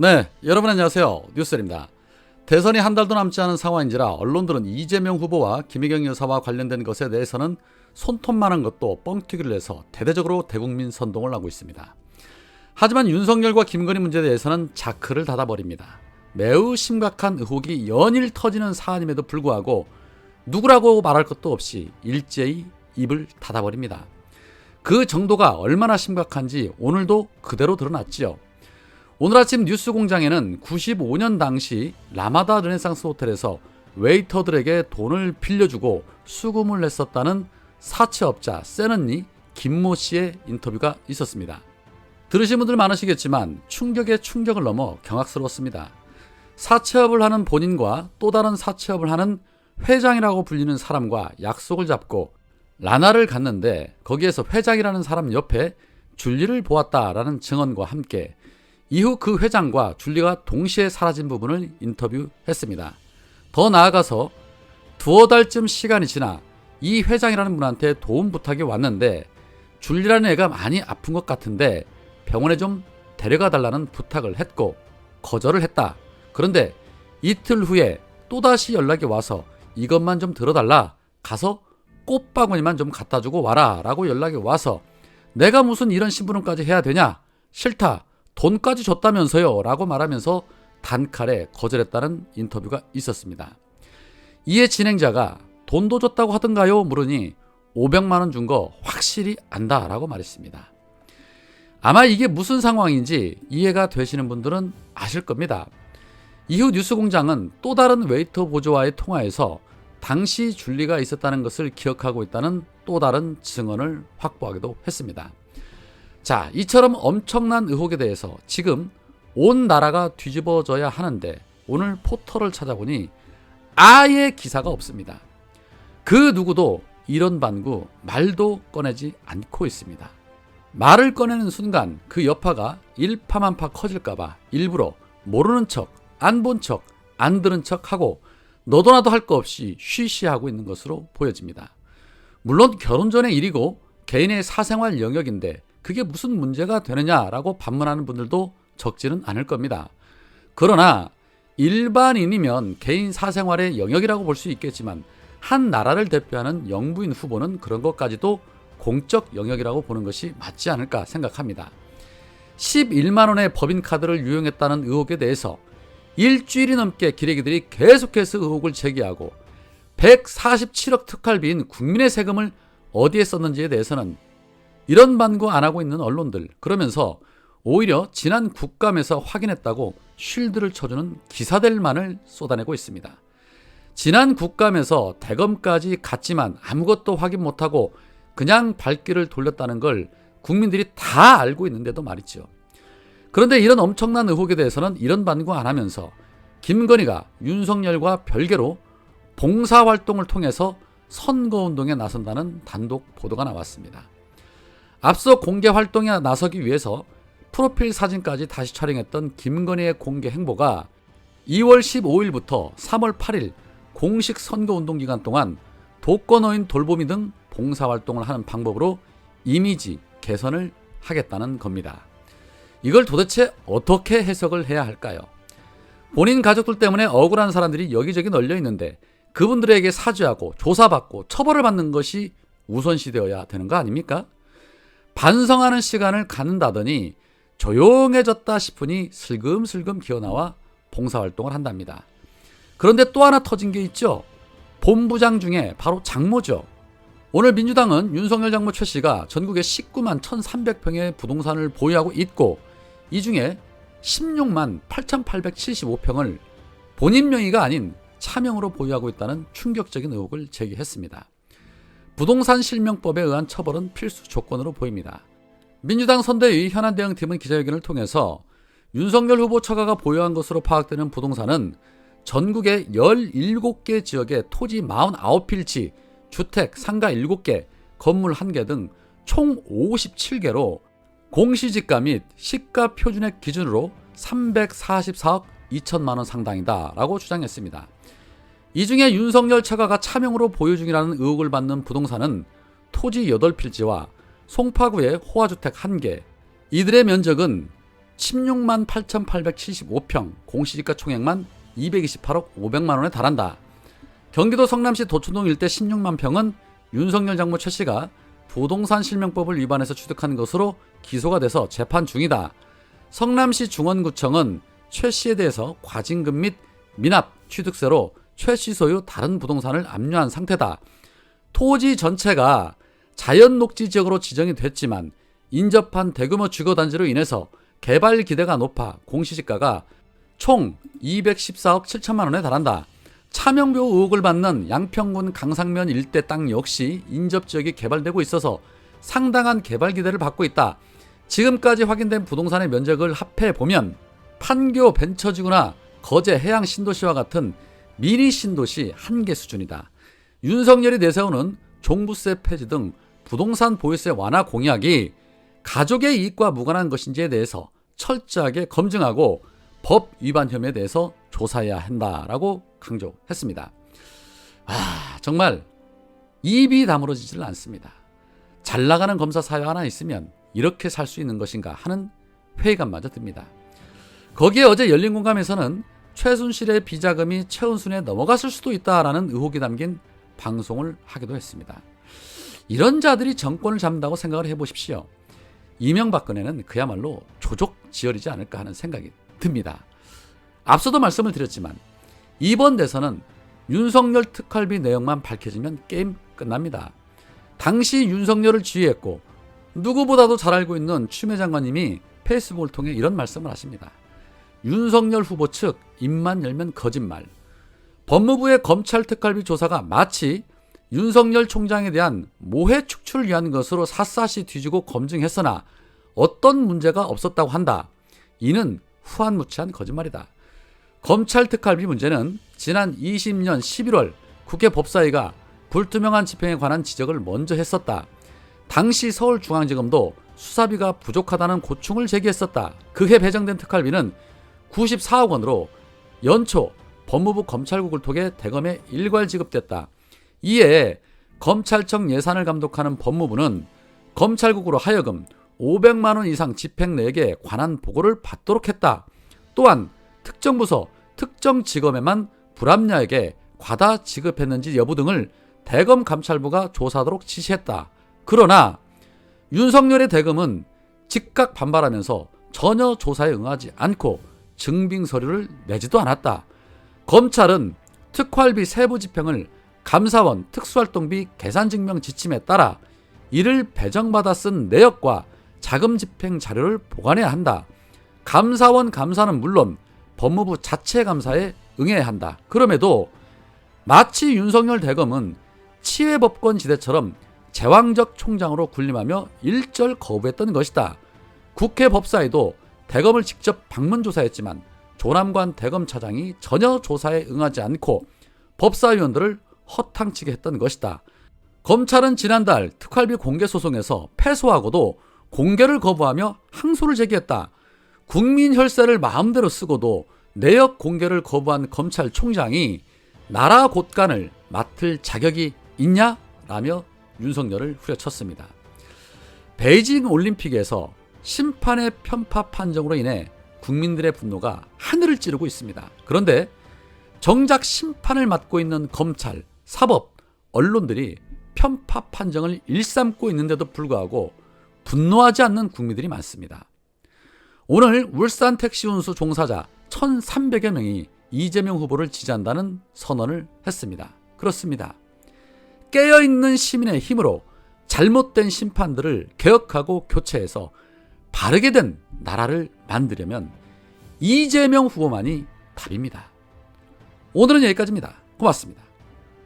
네, 여러분 안녕하세요. 뉴스입니다. 대선이 한 달도 남지 않은 상황인지라 언론들은 이재명 후보와 김혜경 여사와 관련된 것에 대해서는 손톱만한 것도 뻥튀기를 해서 대대적으로 대국민 선동을 하고 있습니다. 하지만 윤석열과 김건희 문제에 대해서는 자크를 닫아버립니다. 매우 심각한 의혹이 연일 터지는 사안임에도 불구하고 누구라고 말할 것도 없이 일제히 입을 닫아버립니다. 그 정도가 얼마나 심각한지 오늘도 그대로 드러났지요. 오늘 아침 뉴스 공장에는 95년 당시 라마다 르네상스 호텔에서 웨이터들에게 돈을 빌려주고 수금을 냈었다는 사채업자 세는니 김모 씨의 인터뷰가 있었습니다. 들으신 분들 많으시겠지만 충격에 충격을 넘어 경악스러웠습니다. 사채업을 하는 본인과 또 다른 사채업을 하는 회장이라고 불리는 사람과 약속을 잡고 라나를 갔는데 거기에서 회장이라는 사람 옆에 줄리를 보았다라는 증언과 함께 이후 그 회장과 줄리가 동시에 사라진 부분을 인터뷰했습니다. 더 나아가서 두어 달쯤 시간이 지나 이 회장이라는 분한테 도움 부탁이 왔는데 줄리라는 애가 많이 아픈 것 같은데 병원에 좀 데려가 달라는 부탁을 했고 거절을 했다. 그런데 이틀 후에 또다시 연락이 와서 이것만 좀 들어달라. 가서 꽃바구니만 좀 갖다 주고 와라. 라고 연락이 와서 내가 무슨 이런 심부름까지 해야 되냐? 싫다. 돈까지 줬다면서요. 라고 말하면서 단칼에 거절했다는 인터뷰가 있었습니다. 이에 진행자가 돈도 줬다고 하던가요? 물으니 500만 원 준 거 확실히 안다 라고 말했습니다. 아마 이게 무슨 상황인지 이해가 되시는 분들은 아실 겁니다. 이후 뉴스공장은 또 다른 웨이터 보조와의 통화에서 당시 줄리가 있었다는 것을 기억하고 있다는 또 다른 증언을 확보하기도 했습니다. 자, 이처럼 엄청난 의혹에 대해서 지금 온 나라가 뒤집어져야 하는데 오늘 포털을 찾아보니 아예 기사가 없습니다. 그 누구도 이런 반구 말도 꺼내지 않고 있습니다. 말을 꺼내는 순간 그 여파가 일파만파 커질까봐 일부러 모르는 척, 안 본 척, 안 들은 척 하고 너도 나도 할 거 없이 쉬쉬하고 있는 것으로 보여집니다. 물론 결혼 전의 일이고 개인의 사생활 영역인데 그게 무슨 문제가 되느냐라고 반문하는 분들도 적지는 않을 겁니다. 그러나 일반인이면 개인 사생활의 영역이라고 볼 수 있겠지만 한 나라를 대표하는 영부인 후보는 그런 것까지도 공적 영역이라고 보는 것이 맞지 않을까 생각합니다. 11만 원의 법인 카드를 유용했다는 의혹에 대해서 일주일이 넘게 기레기들이 계속해서 의혹을 제기하고 147억 특활비인 국민의 세금을 어디에 썼는지에 대해서는 이런 반구 안 하고 있는 언론들 그러면서 오히려 지난 국감에서 확인했다고 쉴드를 쳐주는 기사들만을 쏟아내고 있습니다. 지난 국감에서 대검까지 갔지만 아무것도 확인 못하고 그냥 발길을 돌렸다는 걸 국민들이 다 알고 있는데도 말이죠. 그런데 이런 엄청난 의혹에 대해서는 이런 반구 안 하면서 김건희가 윤석열과 별개로 봉사활동을 통해서 선거운동에 나선다는 단독 보도가 나왔습니다. 앞서 공개 활동에 나서기 위해서 프로필 사진까지 다시 촬영했던 김건희의 공개 행보가 2월 15일부터 3월 8일 공식 선거운동 기간 동안 독거노인 돌보미 등 봉사활동을 하는 방법으로 이미지 개선을 하겠다는 겁니다. 이걸 도대체 어떻게 해석을 해야 할까요? 본인 가족들 때문에 억울한 사람들이 여기저기 널려 있는데 그분들에게 사죄하고 조사받고 처벌을 받는 것이 우선시 되어야 되는 거 아닙니까? 반성하는 시간을 갖는다더니 조용해졌다 싶으니 슬금슬금 기어나와 봉사활동을 한답니다. 그런데 또 하나 터진 게 있죠. 본부장 중에 바로 장모죠. 오늘 민주당은 윤석열 장모 최 씨가 전국에 19만 1,300평의 부동산을 보유하고 있고 이 중에 16만 8,875평을 본인 명의가 아닌 차명으로 보유하고 있다는 충격적인 의혹을 제기했습니다. 부동산 실명법에 의한 처벌은 필수 조건으로 보입니다. 민주당 선대위 현안대응팀은 기자회견을 통해서 윤석열 후보 처가가 보유한 것으로 파악되는 부동산은 전국의 17개 지역의 토지 49필지, 주택, 상가 7개, 건물 1개 등 총 57개로 공시지가 및 시가 표준액 기준으로 344억 2천만 원 상당이다라고 주장했습니다. 이 중에 윤석열 처가가 차명으로 보유 중이라는 의혹을 받는 부동산은 토지 8필지와 송파구의 호화주택 1개, 이들의 면적은 16만 8,875평, 공시지가 총액만 228억 500만 원에 달한다. 경기도 성남시 도촌동 일대 16만 평은 윤석열 장모 최 씨가 부동산 실명법을 위반해서 취득한 것으로 기소가 돼서 재판 중이다. 성남시 중원구청은 최 씨에 대해서 과징금 및 미납 취득세로 최씨 소유 다른 부동산을 압류한 상태다. 토지 전체가 자연 녹지 지역으로 지정이 됐지만 인접한 대규모 주거 단지로 인해서 개발 기대가 높아 공시지가가 총 214억 7천만 원에 달한다. 차명표 의혹을 받는 양평군 강상면 일대 땅 역시 인접 지역이 개발되고 있어서 상당한 개발 기대를 받고 있다. 지금까지 확인된 부동산의 면적을 합해 보면 판교 벤처지구나 거제 해양 신도시와 같은 미니 신도시 한개 수준이다. 윤석열이 내세우는 종부세 폐지 등 부동산 보유세 완화 공약이 가족의 이익과 무관한 것인지에 대해서 철저하게 검증하고 법 위반 혐의에 대해서 조사해야 한다라고 강조했습니다. 아, 정말 입이 다물어지질 않습니다. 잘 나가는 검사 사회 하나 있으면 이렇게 살 수 있는 것인가 하는 회의감마저 듭니다. 거기에 어제 열린 공감에서는 최순실의 비자금이 최은순에 넘어갔을 수도 있다라는 의혹이 담긴 방송을 하기도 했습니다. 이런 자들이 정권을 잡는다고 생각을 해보십시오. 이명박근혜는 그야말로 조족 지열이지 않을까 하는 생각이 듭니다. 앞서도 말씀을 드렸지만 이번 대선은 윤석열 특활비 내용만 밝혀지면 게임 끝납니다. 당시 윤석열을 지휘했고 누구보다도 잘 알고 있는 추미애 장관님이 페이스북을 통해 이런 말씀을 하십니다. 윤석열 후보 측 입만 열면 거짓말. 법무부의 검찰 특활비 조사가 마치 윤석열 총장에 대한 모해 축출을 위한 것으로 샅샅이 뒤지고 검증했으나 어떤 문제가 없었다고 한다. 이는 후한무치한 거짓말이다. 검찰 특활비 문제는 지난 20년 11월 국회 법사위가 불투명한 집행에 관한 지적을 먼저 했었다. 당시 서울중앙지검도 수사비가 부족하다는 고충을 제기했었다. 그해 배정된 특활비는 94억 원으로 연초 법무부 검찰국을 통해 대검에 일괄 지급됐다. 이에 검찰청 예산을 감독하는 법무부는 검찰국으로 하여금 500만 원 이상 집행 내역에 관한 보고를 받도록 했다. 또한 특정 부서, 특정 직업에만 불합리하게 과다 지급했는지 여부 등을 대검 감찰부가 조사하도록 지시했다. 그러나 윤석열의 대검은 즉각 반발하면서 전혀 조사에 응하지 않고 증빙 서류를 내지도 않았다. 검찰은 특활비 세부 집행을 감사원 특수활동비 계산증명 지침에 따라 이를 배정받아 쓴 내역과 자금 집행 자료를 보관해야 한다. 감사원 감사는 물론 법무부 자체 감사에 응해야 한다. 그럼에도 마치 윤석열 대검은 치외법권 지대처럼 제왕적 총장으로 군림하며 일절 거부했던 것이다. 국회 법사위도 대검을 직접 방문 조사했지만 조남관 대검 차장이 전혀 조사에 응하지 않고 법사위원들을 허탕치게 했던 것이다. 검찰은 지난달 특활비 공개 소송에서 패소하고도 공개를 거부하며 항소를 제기했다. 국민 혈세를 마음대로 쓰고도 내역 공개를 거부한 검찰총장이 나라 곳간을 맡을 자격이 있냐? 라며 윤석열을 후려쳤습니다. 베이징 올림픽에서 심판의 편파 판정으로 인해 국민들의 분노가 하늘을 찌르고 있습니다. 그런데 정작 심판을 맡고 있는 검찰, 사법, 언론들이 편파 판정을 일삼고 있는데도 불구하고 분노하지 않는 국민들이 많습니다. 오늘 울산 택시 운수 종사자 1,300여 명이 이재명 후보를 지지한다는 선언을 했습니다. 그렇습니다. 깨어있는 시민의 힘으로 잘못된 심판들을 개혁하고 교체해서 바르게 된 나라를 만들려면 이재명 후보만이 답입니다. 오늘은 여기까지입니다. 고맙습니다.